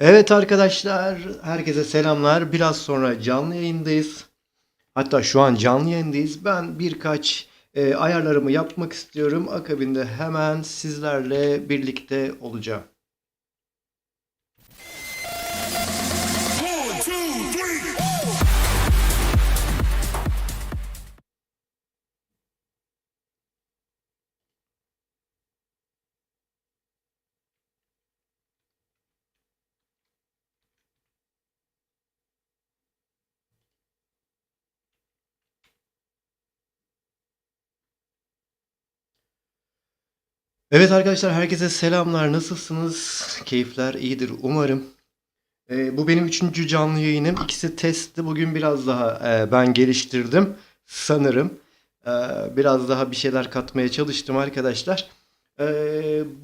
Evet arkadaşlar, herkese selamlar. Biraz sonra canlı yayındayız. Hatta şu an canlı yayındayız. Ben birkaç e, ayarlarımı yapmak istiyorum. Akabinde hemen sizlerle birlikte olacağım. Evet arkadaşlar, herkese selamlar. Nasılsınız? Keyifler iyidir umarım. E, bu benim üçüncü canlı yayınım. İkisi testti. Bugün biraz daha e, ben geliştirdim sanırım. E, biraz daha bir şeyler katmaya çalıştım arkadaşlar. E,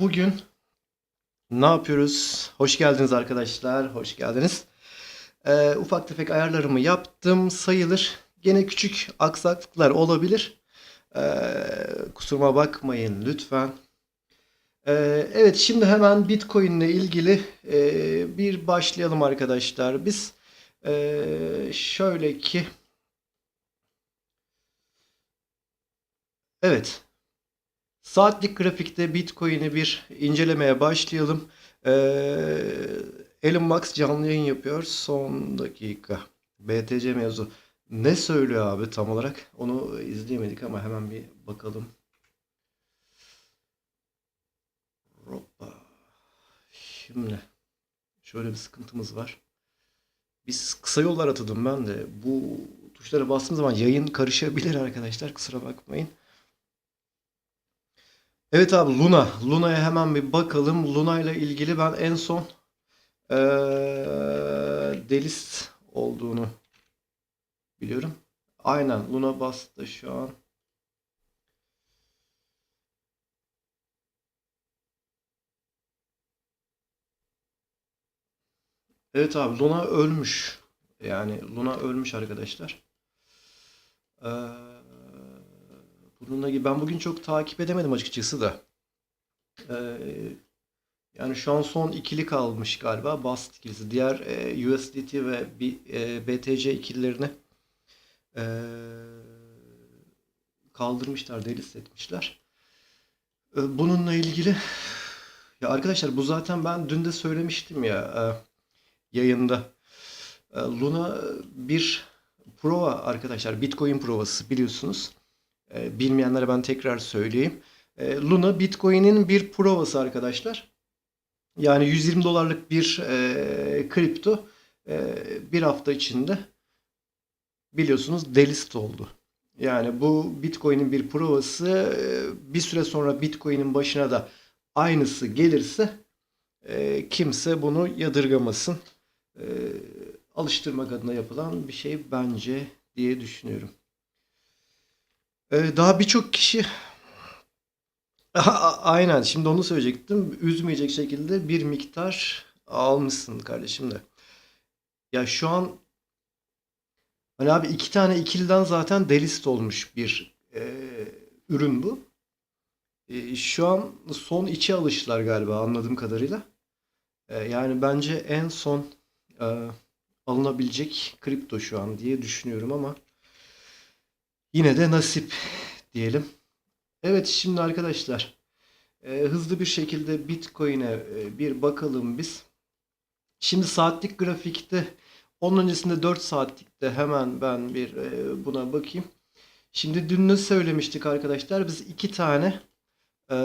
bugün ne yapıyoruz? Hoş geldiniz arkadaşlar. Hoş geldiniz. E, ufak tefek ayarlarımı yaptım sayılır. Gene küçük aksaklıklar olabilir. E, kusuruma bakmayın lütfen. Ee, Evet, şimdi hemen Bitcoin ile ilgili e, bir başlayalım arkadaşlar. Biz e, şöyle ki, evet, saatlik grafikte Bitcoin'i bir incelemeye başlayalım. Ee, Elon Musk canlı yayın yapıyor. Son dakika. BTC mevzu. Ne söylüyor abi tam olarak? Onu izleyemedik ama hemen bir bakalım. Hoppa. Şimdi şöyle bir sıkıntımız var. Biz kısa yollar atadım ben de. Bu tuşlara bastığım zaman yayın karışabilir arkadaşlar. Kusura bakmayın. Evet abi Luna. Luna'ya hemen bir bakalım. Luna ile ilgili ben en son eee delist olduğunu biliyorum. Aynen Luna bastı şu an. Evet abi Luna ölmüş. Yani Luna ölmüş arkadaşlar. Ee, bununla ilgili ben bugün çok takip edemedim açıkçası da. Ee, yani şu an son ikili kalmış galiba. Bast ikilisi. Diğer e, USDT ve B- e, BTC ikililerini e, kaldırmışlar, delist etmişler. Ee, bununla ilgili ya arkadaşlar bu zaten ben dün de söylemiştim ya e, yayında. E, Luna bir prova arkadaşlar. Bitcoin provası biliyorsunuz. E, bilmeyenlere ben tekrar söyleyeyim. E, Luna Bitcoin'in bir provası arkadaşlar. Yani 120 dolarlık bir e, kripto e, bir hafta içinde biliyorsunuz delist oldu. Yani bu Bitcoin'in bir provası e, bir süre sonra Bitcoin'in başına da aynısı gelirse e, kimse bunu yadırgamasın. E, alıştırmak adına yapılan bir şey bence diye düşünüyorum. E, daha birçok kişi aynen şimdi onu söyleyecektim. Üzmeyecek şekilde bir miktar almışsın kardeşim de. Ya şu an Hani abi iki tane ikiliden zaten delist olmuş bir e, ürün bu. E, şu an son içe alışlar galiba anladığım kadarıyla. E, yani bence en son e, alınabilecek kripto şu an diye düşünüyorum ama yine de nasip diyelim. Evet şimdi arkadaşlar e, hızlı bir şekilde Bitcoin'e e, bir bakalım biz. Şimdi saatlik grafikte onun öncesinde 4 saatlikte hemen ben bir e, buna bakayım. Şimdi dün ne söylemiştik arkadaşlar? Biz iki tane e,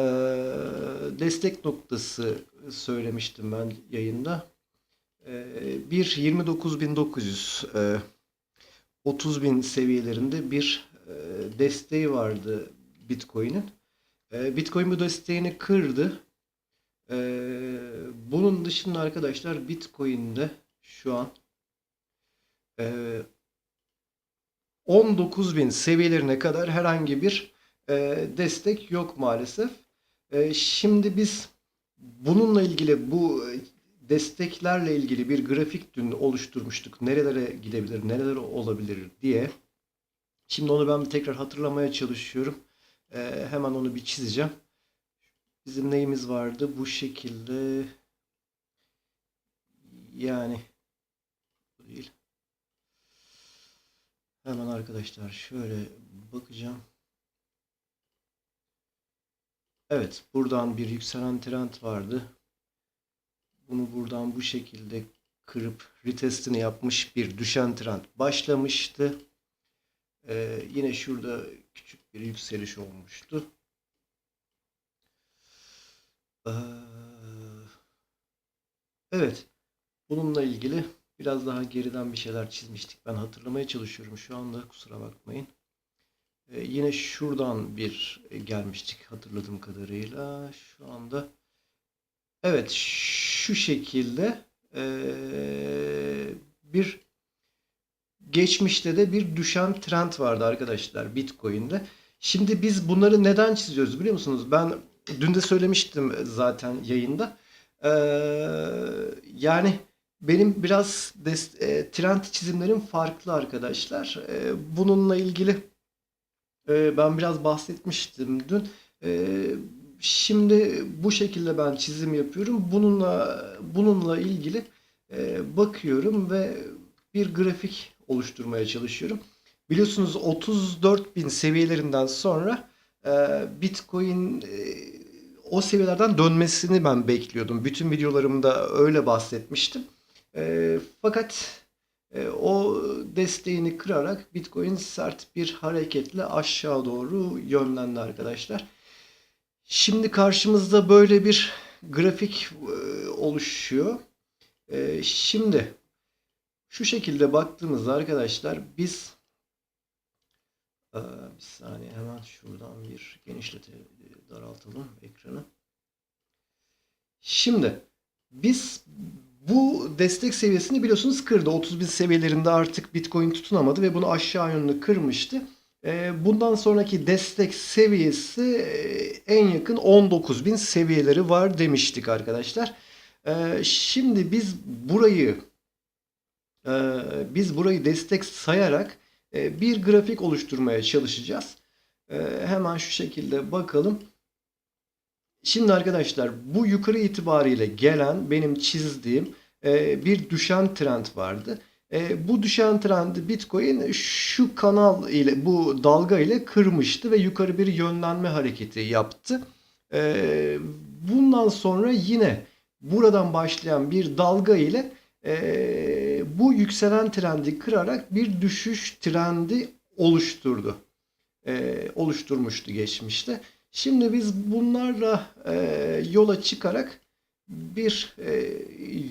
destek noktası söylemiştim ben yayında. E, bir 29.900 e, 30.000 seviyelerinde bir e, desteği vardı Bitcoin'in. E, Bitcoin bu desteğini kırdı. E, bunun dışında arkadaşlar Bitcoin'de şu an e, 19.000 seviyelerine kadar herhangi bir e, destek yok maalesef. E, şimdi biz bununla ilgili bu e, desteklerle ilgili bir grafik dün oluşturmuştuk. Nerelere gidebilir, neler olabilir diye. Şimdi onu ben tekrar hatırlamaya çalışıyorum. E, hemen onu bir çizeceğim. Bizim neyimiz vardı? Bu şekilde yani bu değil. Hemen arkadaşlar şöyle bakacağım. Evet, buradan bir yükselen trend vardı. Bunu buradan bu şekilde kırıp retestini yapmış bir düşen trend başlamıştı. Ee, yine şurada küçük bir yükseliş olmuştu. Ee, evet, bununla ilgili biraz daha geriden bir şeyler çizmiştik. Ben hatırlamaya çalışıyorum şu anda, kusura bakmayın. Ee, yine şuradan bir e, gelmiştik hatırladığım kadarıyla. Şu anda evet şu şekilde ee, bir geçmişte de bir düşen trend vardı arkadaşlar Bitcoin'de. Şimdi biz bunları neden çiziyoruz biliyor musunuz? Ben dün de söylemiştim zaten yayında. Ee, yani benim biraz e, trend çizimlerim farklı arkadaşlar. Ee, bununla ilgili e, ben biraz bahsetmiştim dün. Ee, şimdi bu şekilde ben çizim yapıyorum. Bununla bununla ilgili e, bakıyorum ve bir grafik oluşturmaya çalışıyorum. Biliyorsunuz 34.000 seviyelerinden sonra e, Bitcoin e, o seviyelerden dönmesini ben bekliyordum. Bütün videolarımda öyle bahsetmiştim. E, fakat e, o desteğini kırarak Bitcoin sert bir hareketle aşağı doğru yönlendi arkadaşlar. Şimdi karşımızda böyle bir grafik e, oluşuyor. E, şimdi şu şekilde baktığımızda arkadaşlar biz e, bir saniye hemen şuradan bir genişlete daraltalım ekranı. Şimdi biz bu destek seviyesini biliyorsunuz kırdı. 30 bin seviyelerinde artık Bitcoin tutunamadı ve bunu aşağı yönlü kırmıştı. E, Bundan sonraki destek seviyesi e, en yakın 19 bin seviyeleri var demiştik arkadaşlar. E, Şimdi biz burayı e, biz burayı destek sayarak e, bir grafik oluşturmaya çalışacağız. E, Hemen şu şekilde bakalım. Şimdi arkadaşlar bu yukarı itibariyle gelen benim çizdiğim bir düşen trend vardı. E, bu düşen trendi Bitcoin şu kanal ile bu dalga ile kırmıştı ve yukarı bir yönlenme hareketi yaptı. E, bundan sonra yine buradan başlayan bir dalga ile e, bu yükselen trendi kırarak bir düşüş trendi oluşturdu. E, oluşturmuştu geçmişte. Şimdi biz bunlarla e, yola çıkarak bir e,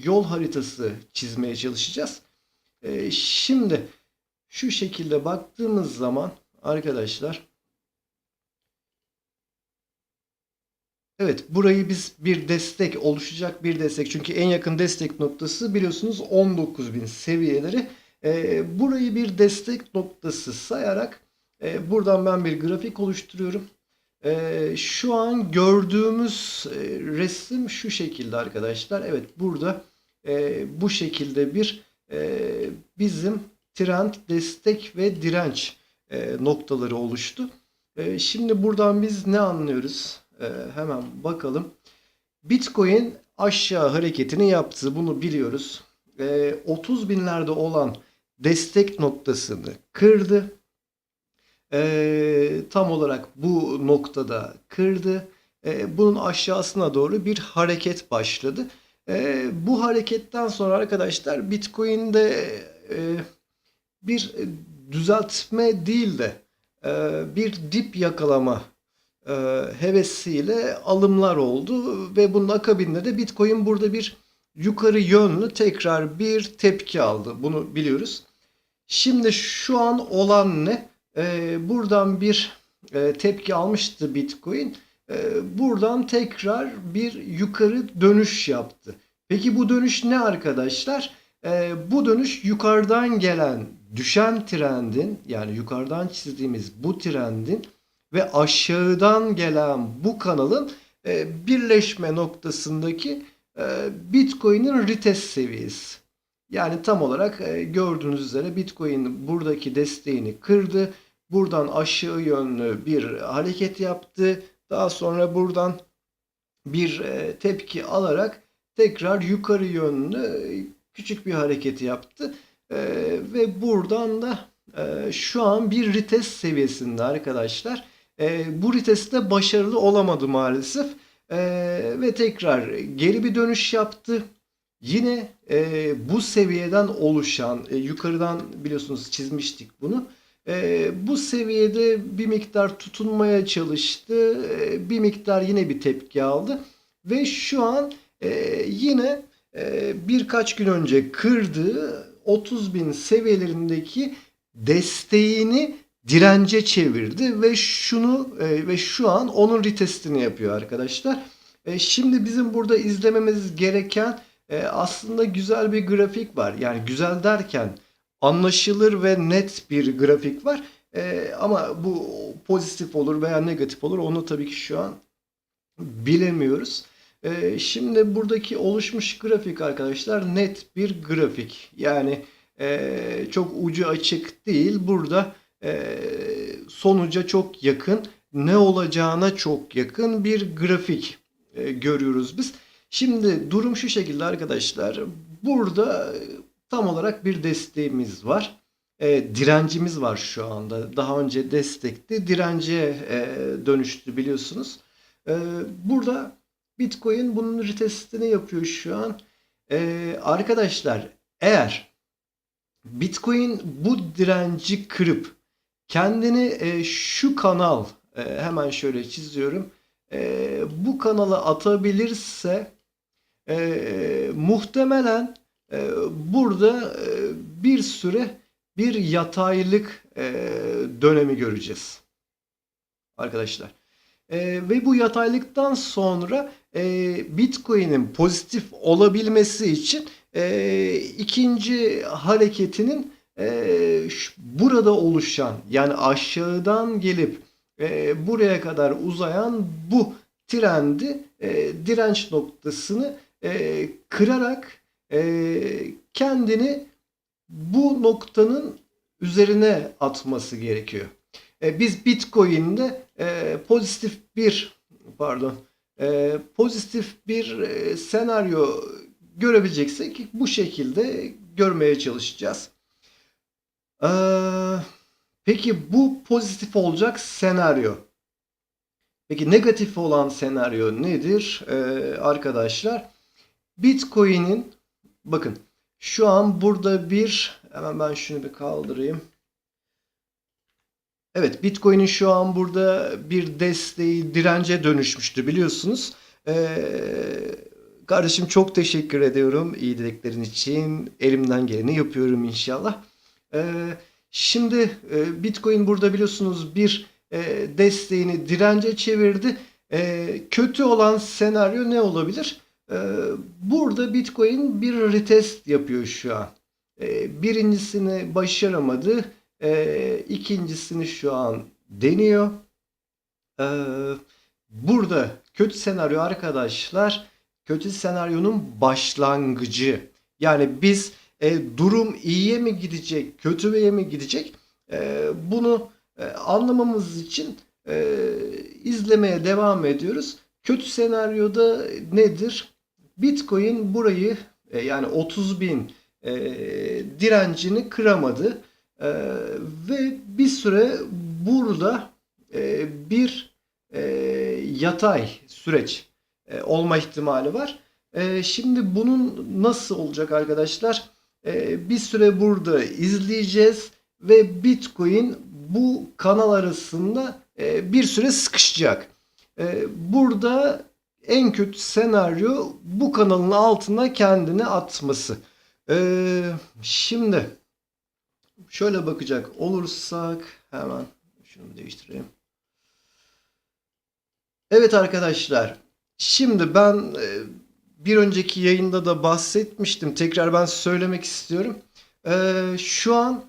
yol haritası çizmeye çalışacağız. E, şimdi şu şekilde baktığımız zaman arkadaşlar Evet burayı biz bir destek oluşacak bir destek çünkü en yakın destek noktası biliyorsunuz 19.000 seviyeleri. E, burayı bir destek noktası sayarak e, buradan ben bir grafik oluşturuyorum. Ee, şu an gördüğümüz e, resim şu şekilde arkadaşlar. Evet burada e, bu şekilde bir e, bizim trend, destek ve direnç e, noktaları oluştu. E, şimdi buradan biz ne anlıyoruz? E, hemen bakalım. Bitcoin aşağı hareketini yaptı. Bunu biliyoruz. E, 30 binlerde olan destek noktasını kırdı. Ee, tam olarak bu noktada kırdı. Ee, bunun aşağısına doğru bir hareket başladı. Ee, bu hareketten sonra arkadaşlar Bitcoin'de e, bir düzeltme değil de e, bir dip yakalama e, hevesiyle alımlar oldu ve bunun akabinde de Bitcoin burada bir yukarı yönlü tekrar bir tepki aldı. Bunu biliyoruz. Şimdi şu an olan ne? Ee, buradan bir e, tepki almıştı Bitcoin. Ee, buradan tekrar bir yukarı dönüş yaptı. Peki bu dönüş ne arkadaşlar? Ee, bu dönüş yukarıdan gelen düşen trendin yani yukarıdan çizdiğimiz bu trendin ve aşağıdan gelen bu kanalın e, birleşme noktasındaki e, Bitcoin'in retest seviyesi. Yani tam olarak e, gördüğünüz üzere Bitcoin buradaki desteğini kırdı. Buradan aşağı yönlü bir hareket yaptı. Daha sonra buradan bir e, tepki alarak tekrar yukarı yönlü küçük bir hareketi yaptı. Ee, ve buradan da e, şu an bir retest seviyesinde arkadaşlar. Bu retestte başarılı olamadı maalesef. Ve tekrar geri bir dönüş yaptı. Yine e, bu seviyeden oluşan, e, yukarıdan biliyorsunuz çizmiştik bunu. E, bu seviyede bir miktar tutunmaya çalıştı. E, bir miktar yine bir tepki aldı. Ve şu an e, yine e, birkaç gün önce kırdığı 30 bin seviyelerindeki desteğini dirence çevirdi ve şunu e, ve şu an onun retestini yapıyor arkadaşlar. E, şimdi bizim burada izlememiz gereken e, aslında güzel bir grafik var. Yani güzel derken anlaşılır ve net bir grafik var. E, ama bu pozitif olur veya negatif olur onu tabii ki şu an bilemiyoruz. E, şimdi buradaki oluşmuş grafik arkadaşlar net bir grafik. Yani e, çok ucu açık değil. Burada e, sonuca çok yakın, ne olacağına çok yakın bir grafik e, görüyoruz biz. Şimdi durum şu şekilde arkadaşlar. Burada tam olarak bir desteğimiz var. E, direncimiz var şu anda. Daha önce destekti. Dirence e, dönüştü biliyorsunuz. E, burada Bitcoin bunun retestini yapıyor şu an. E, arkadaşlar eğer Bitcoin bu direnci kırıp kendini e, şu kanal e, hemen şöyle çiziyorum. E, bu kanala atabilirse e, muhtemelen burada e, bir süre bir yataylık e, dönemi göreceğiz. Arkadaşlar. E, ve bu yataylıktan sonra e, Bitcoin'in pozitif olabilmesi için ikinci hareketinin burada oluşan yani aşağıdan gelip buraya kadar uzayan bu trendi e, direnç noktasını e, kırarak kendini bu noktanın üzerine atması gerekiyor. E, biz Bitcoin'de e, pozitif bir pardon e, pozitif bir e, senaryo görebileceksek bu şekilde görmeye çalışacağız. Ee, peki bu pozitif olacak senaryo. Peki negatif olan senaryo nedir Ee, arkadaşlar? Bitcoin'in bakın şu an burada bir hemen ben şunu bir kaldırayım. Evet Bitcoin'in şu an burada bir desteği dirence dönüşmüştü biliyorsunuz. Ee, kardeşim çok teşekkür ediyorum iyi dileklerin için. Elimden geleni yapıyorum inşallah. Ee, şimdi e, Bitcoin burada biliyorsunuz bir e, desteğini dirence çevirdi. E, kötü olan senaryo ne olabilir? E, burada Bitcoin bir retest yapıyor şu an. E, birincisini başaramadı. E, ikincisini şu an deniyor. Burada kötü senaryo arkadaşlar kötü senaryonun başlangıcı. Yani biz e, durum iyiye mi gidecek, kötüye mi gidecek? Bunu e, anlamamız için e, izlemeye devam ediyoruz. Kötü senaryoda nedir? Bitcoin burayı e, yani 30 bin e, direncini kıramadı E, ve bir süre burada e, bir e, yatay süreç e, olma ihtimali var. E, şimdi bunun nasıl olacak arkadaşlar? E, bir süre burada izleyeceğiz ve Bitcoin bu kanal arasında e, bir süre sıkışacak. E, burada en kötü senaryo bu kanalın altına kendini atması. E, şimdi şöyle bakacak olursak hemen şunu değiştireyim. Evet arkadaşlar. Şimdi ben e, bir önceki yayında da bahsetmiştim. Tekrar ben söylemek istiyorum. E, şu an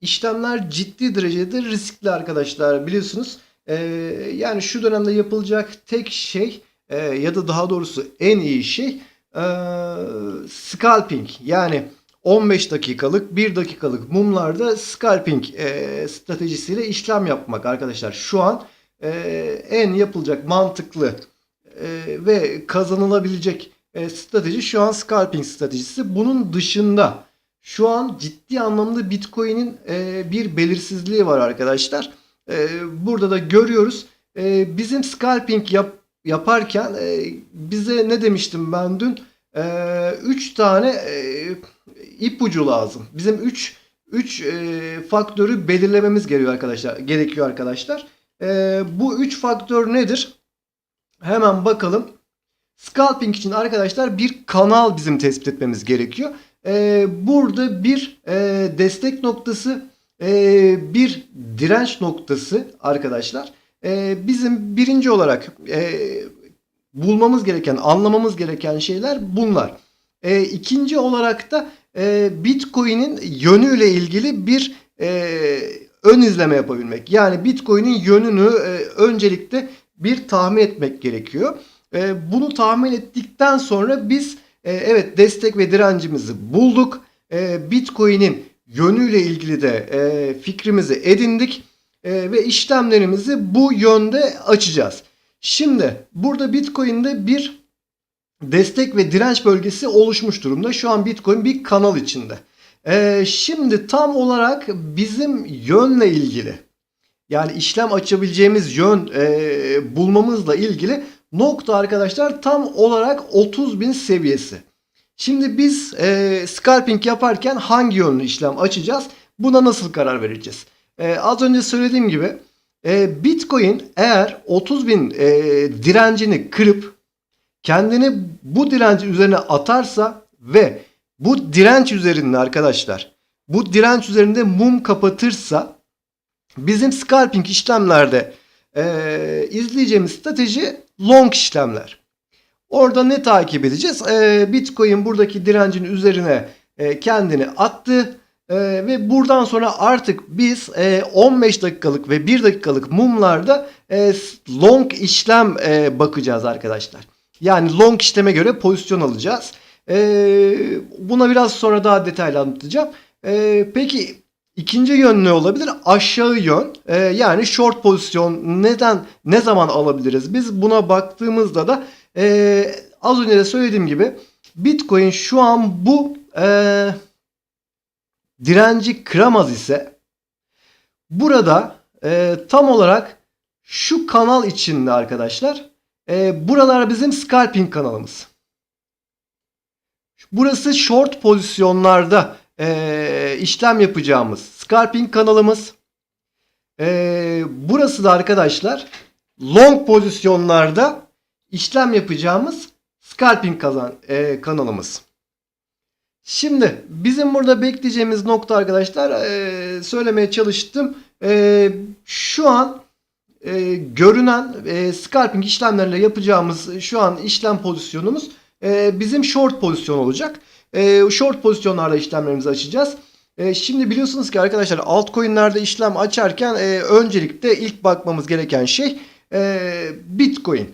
işlemler ciddi derecede riskli arkadaşlar biliyorsunuz. E, yani şu dönemde yapılacak tek şey e, ya da daha doğrusu en iyi şey e, scalping. Yani 15 dakikalık 1 dakikalık mumlarda scalping e, stratejisiyle işlem yapmak arkadaşlar. Şu an e, en yapılacak mantıklı e, ve kazanılabilecek e, strateji şu an scalping stratejisi. Bunun dışında şu an ciddi anlamda Bitcoin'in e, bir belirsizliği var arkadaşlar. E, burada da görüyoruz. E, bizim scalping yap, yaparken e, bize ne demiştim ben dün? 3 tane e, ipucu lazım. Bizim 3 3 faktörü belirlememiz gerekiyor arkadaşlar. Gerekiyor arkadaşlar. E, bu 3 faktör nedir? Hemen bakalım. Scalping için arkadaşlar bir kanal bizim tespit etmemiz gerekiyor. E, burada bir e, destek noktası, e, bir direnç noktası arkadaşlar. E, bizim birinci olarak e, bulmamız gereken, anlamamız gereken şeyler bunlar. E, ikinci olarak da e, Bitcoin'in yönüyle ilgili bir e, ön izleme yapabilmek. Yani Bitcoin'in yönünü e, öncelikle bir tahmin etmek gerekiyor. E, bunu tahmin ettikten sonra biz e, evet destek ve direncimizi bulduk. E, Bitcoin'in yönüyle ilgili de e, fikrimizi edindik e, ve işlemlerimizi bu yönde açacağız. Şimdi burada Bitcoin'de bir destek ve direnç bölgesi oluşmuş durumda. Şu an Bitcoin bir kanal içinde. Ee, şimdi tam olarak bizim yönle ilgili yani işlem açabileceğimiz yön e, bulmamızla ilgili nokta arkadaşlar tam olarak 30.000 seviyesi. Şimdi biz e, scalping yaparken hangi yönlü işlem açacağız? Buna nasıl karar vereceğiz? E, az önce söylediğim gibi e, Bitcoin eğer 30.000 e, direncini kırıp kendini bu direnci üzerine atarsa ve bu direnç üzerinde arkadaşlar bu direnç üzerinde mum kapatırsa bizim scalping işlemlerde e, izleyeceğimiz strateji long işlemler. Orada ne takip edeceğiz? E, Bitcoin buradaki direncin üzerine e, kendini attı. E, ve buradan sonra artık biz e, 15 dakikalık ve 1 dakikalık mumlarda e, long işlem e, bakacağız arkadaşlar. Yani long işleme göre pozisyon alacağız. E, buna biraz sonra daha detaylı anlatacağım. E, peki ikinci yön ne olabilir? Aşağı yön. E, yani short pozisyon neden ne zaman alabiliriz? Biz buna baktığımızda da e, az önce de söylediğim gibi Bitcoin şu an bu e, direnci kıramaz ise burada e, tam olarak şu kanal içinde arkadaşlar e, buralar bizim scalping kanalımız. Burası short pozisyonlarda e, işlem yapacağımız scalping kanalımız. E, burası da arkadaşlar long pozisyonlarda işlem yapacağımız scalping kazan, e, kanalımız. Şimdi bizim burada bekleyeceğimiz nokta arkadaşlar e, söylemeye çalıştım. E, şu an e, görünen e, scalping işlemlerle yapacağımız şu an işlem pozisyonumuz bizim short pozisyon olacak. Short pozisyonlarda işlemlerimizi açacağız. Şimdi biliyorsunuz ki arkadaşlar altcoin'lerde işlem açarken e, öncelikle ilk bakmamız gereken şey Bitcoin.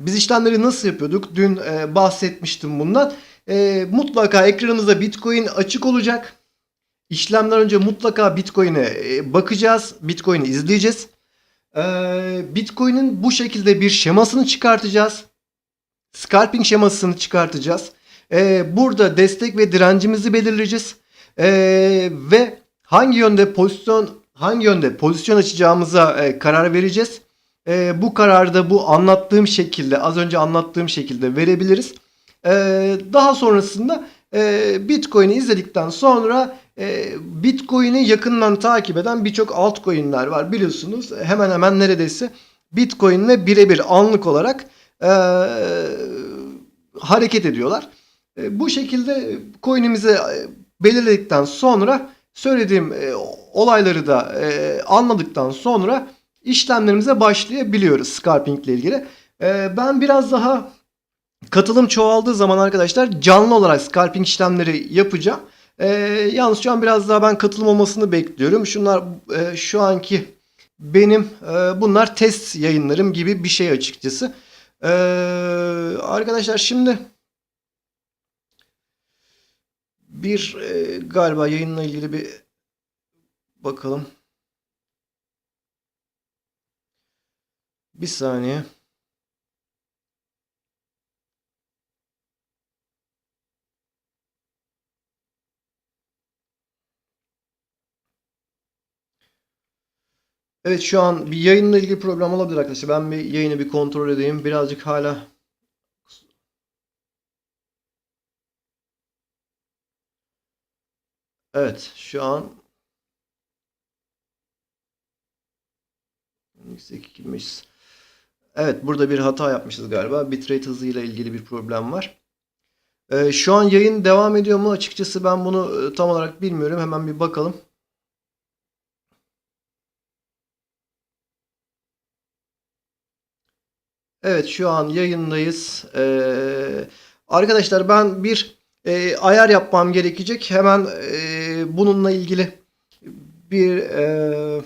Biz işlemleri nasıl yapıyorduk? Dün bahsetmiştim bundan. E, mutlaka ekranımızda Bitcoin açık olacak. İşlemden önce mutlaka Bitcoin'e e, bakacağız. Bitcoin'i izleyeceğiz. E, Bitcoin'in bu şekilde bir şemasını çıkartacağız. Scalping şemasını çıkartacağız. E, burada destek ve direncimizi belirleyeceğiz. E, ve hangi yönde pozisyon hangi yönde pozisyon açacağımıza e, karar vereceğiz. E, bu kararda bu anlattığım şekilde az önce anlattığım şekilde verebiliriz. E, daha sonrasında e, Bitcoin'i izledikten sonra e, Bitcoin'i yakından takip eden birçok altcoin'ler var biliyorsunuz. Hemen hemen neredeyse Bitcoin'le birebir anlık olarak e, hareket ediyorlar. E, bu şekilde coin'imizi e, belirledikten sonra söylediğim e, olayları da e, anladıktan sonra işlemlerimize başlayabiliyoruz scalping ile ilgili. E, ben biraz daha katılım çoğaldığı zaman arkadaşlar canlı olarak scalping işlemleri yapacağım. E, yalnız şu an biraz daha ben katılım olmasını bekliyorum. Şunlar e, şu anki benim e, bunlar test yayınlarım gibi bir şey açıkçası. E, arkadaşlar şimdi bir e, galiba yayınla ilgili bir bakalım. Bir saniye. Evet şu an bir yayınla ilgili problem olabilir arkadaşlar. Ben bir yayını bir kontrol edeyim. Birazcık hala Evet şu an girmiş. Evet burada bir hata yapmışız galiba. Bitrate hızıyla ilgili bir problem var. Ee, şu an yayın devam ediyor mu? Açıkçası ben bunu e, tam olarak bilmiyorum. Hemen bir bakalım. Evet şu an yayındayız. Ee, arkadaşlar ben bir e, ayar yapmam gerekecek. Hemen e, bununla ilgili bir e,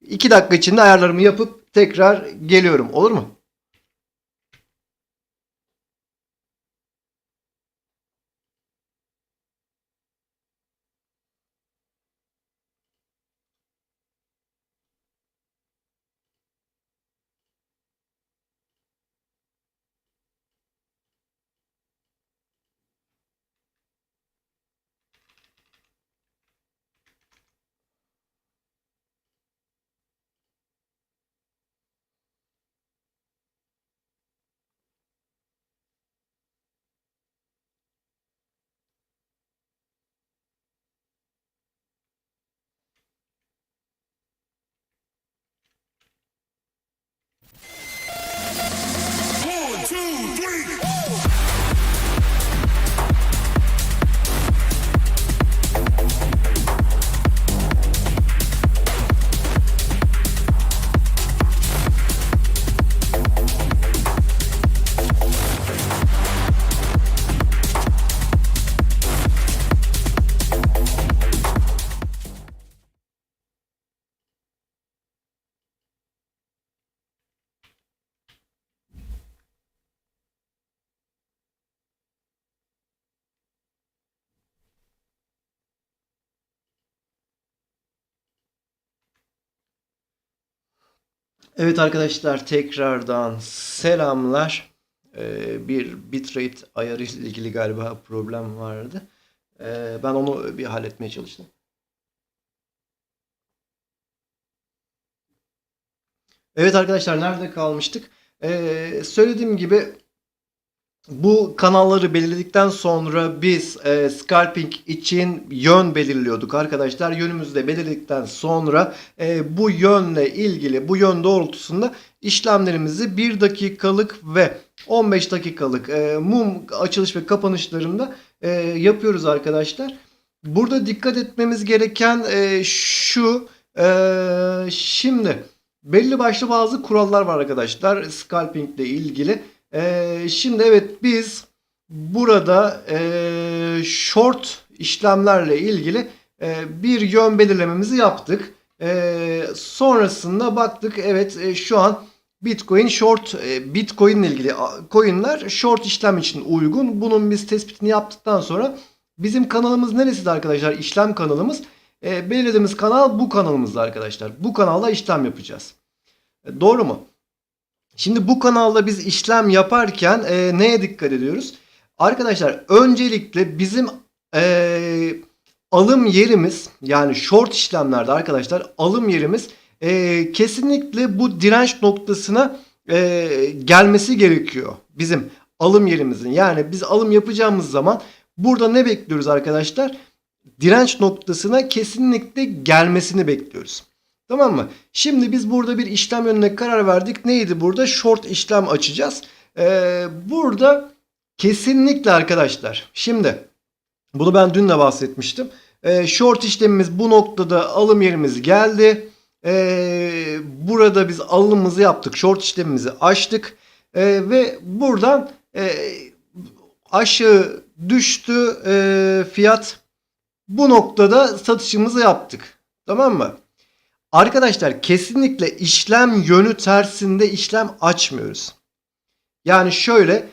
iki dakika içinde ayarlarımı yapıp tekrar geliyorum. Olur mu? Evet arkadaşlar tekrardan selamlar. Ee, bir bitrate ayarı ile ilgili galiba problem vardı. Ee, ben onu bir halletmeye çalıştım. Evet arkadaşlar nerede kalmıştık? Ee, söylediğim gibi bu kanalları belirledikten sonra biz e, scalping için yön belirliyorduk arkadaşlar. Yönümüzü de belirledikten sonra e, bu yönle ilgili bu yön doğrultusunda işlemlerimizi 1 dakikalık ve 15 dakikalık e, mum açılış ve kapanışlarında e, yapıyoruz arkadaşlar. Burada dikkat etmemiz gereken e, şu e, şimdi belli başlı bazı kurallar var arkadaşlar scalping ile ilgili. Ee, şimdi evet biz burada e, short işlemlerle ilgili e, bir yön belirlememizi yaptık. E, sonrasında baktık evet e, şu an Bitcoin short e, Bitcoin ile ilgili coinler short işlem için uygun. Bunun biz tespitini yaptıktan sonra bizim kanalımız neresiydi arkadaşlar? İşlem kanalımız. E, belirlediğimiz kanal bu kanalımızda arkadaşlar. Bu kanalda işlem yapacağız. E, doğru mu? Şimdi bu kanalda biz işlem yaparken e, neye dikkat ediyoruz? Arkadaşlar öncelikle bizim e, alım yerimiz yani short işlemlerde arkadaşlar alım yerimiz e, kesinlikle bu direnç noktasına e, gelmesi gerekiyor. Bizim alım yerimizin yani biz alım yapacağımız zaman burada ne bekliyoruz arkadaşlar? Direnç noktasına kesinlikle gelmesini bekliyoruz. Tamam mı? Şimdi biz burada bir işlem yönüne karar verdik. Neydi burada? Short işlem açacağız. Ee, burada kesinlikle arkadaşlar. Şimdi bunu ben dün de bahsetmiştim. Ee, short işlemimiz bu noktada alım yerimiz geldi. Ee, burada biz alımımızı yaptık. Short işlemimizi açtık. Ee, ve buradan e, aşağı düştü e, fiyat. Bu noktada satışımızı yaptık. Tamam mı? Arkadaşlar kesinlikle işlem yönü tersinde işlem açmıyoruz. Yani şöyle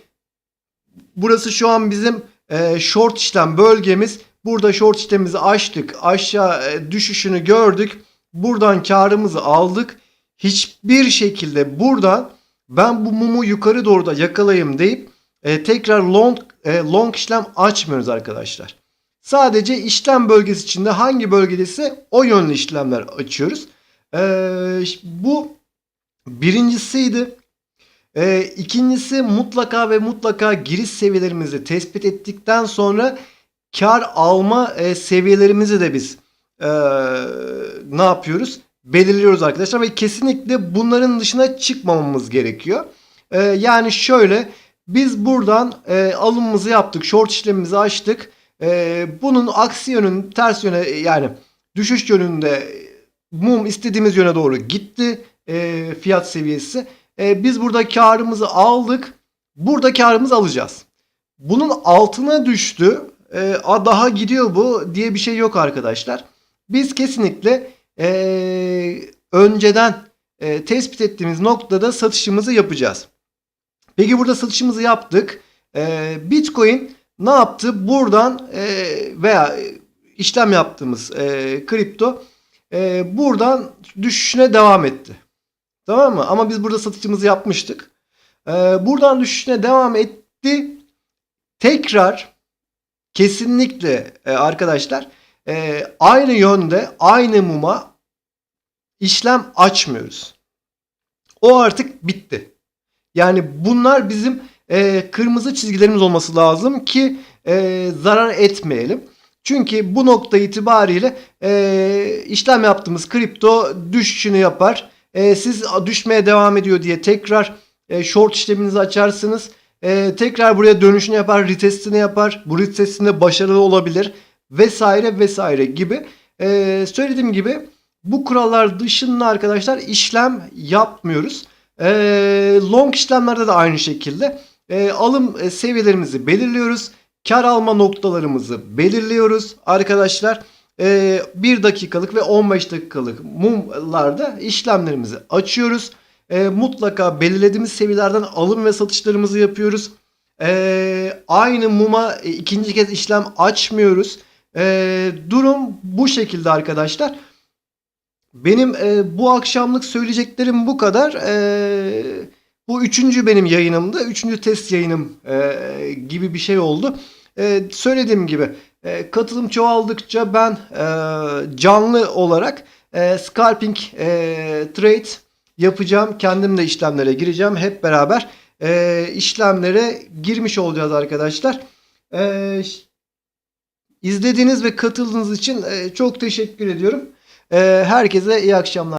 burası şu an bizim e, short işlem bölgemiz. Burada short işlemimizi açtık. Aşağı e, düşüşünü gördük. Buradan karımızı aldık. Hiçbir şekilde buradan ben bu mumu yukarı doğru da yakalayayım deyip e, tekrar long e, long işlem açmıyoruz arkadaşlar. Sadece işlem bölgesi içinde hangi bölgedeyse o yönlü işlemler açıyoruz. Ee, bu birincisiydi. Ee, ikincisi mutlaka ve mutlaka giriş seviyelerimizi tespit ettikten sonra kar alma e, seviyelerimizi de biz e, ne yapıyoruz? Belirliyoruz arkadaşlar ve kesinlikle bunların dışına çıkmamamız gerekiyor. E, yani şöyle biz buradan e, alımımızı yaptık, short işlemimizi açtık. E, bunun aksi yönün ters yöne yani düşüş yönünde mum istediğimiz yöne doğru gitti e, fiyat seviyesi. E, biz burada karımızı aldık. Burada karımızı alacağız. Bunun altına düştü. E, "A, daha gidiyor bu diye bir şey yok arkadaşlar. Biz kesinlikle e, önceden e, tespit ettiğimiz noktada satışımızı yapacağız. Peki burada satışımızı yaptık. E, Bitcoin ne yaptı? Buradan e, veya işlem yaptığımız e, kripto e, buradan düşüşüne devam etti. Tamam mı? Ama biz burada satışımızı yapmıştık. E, buradan düşüşüne devam etti. Tekrar kesinlikle e, arkadaşlar e, aynı yönde aynı muma işlem açmıyoruz. O artık bitti. Yani bunlar bizim e, kırmızı çizgilerimiz olması lazım ki e, zarar etmeyelim. Çünkü bu nokta itibariyle e, işlem yaptığımız kripto düşüşünü yapar. E, siz düşmeye devam ediyor diye tekrar e, short işleminizi açarsınız. E, tekrar buraya dönüşünü yapar, retestini yapar. Bu retestinde başarılı olabilir vesaire vesaire gibi. E, söylediğim gibi bu kurallar dışında arkadaşlar işlem yapmıyoruz. E, long işlemlerde de aynı şekilde e, alım e, seviyelerimizi belirliyoruz. Kar alma noktalarımızı belirliyoruz arkadaşlar. E, 1 dakikalık ve 15 dakikalık mumlarda işlemlerimizi açıyoruz. E, mutlaka belirlediğimiz seviyelerden alım ve satışlarımızı yapıyoruz. E, aynı muma e, ikinci kez işlem açmıyoruz. Durum bu şekilde arkadaşlar. Benim bu akşamlık söyleyeceklerim bu kadar. E, bu üçüncü benim yayınımdı. Üçüncü test yayınım e, gibi bir şey oldu. E, söylediğim gibi e, katılım çoğaldıkça ben e, canlı olarak e, scalping e, trade yapacağım. Kendim de işlemlere gireceğim. Hep beraber e, işlemlere girmiş olacağız arkadaşlar. E, izlediğiniz ve katıldığınız için e, çok teşekkür ediyorum. E, herkese iyi akşamlar.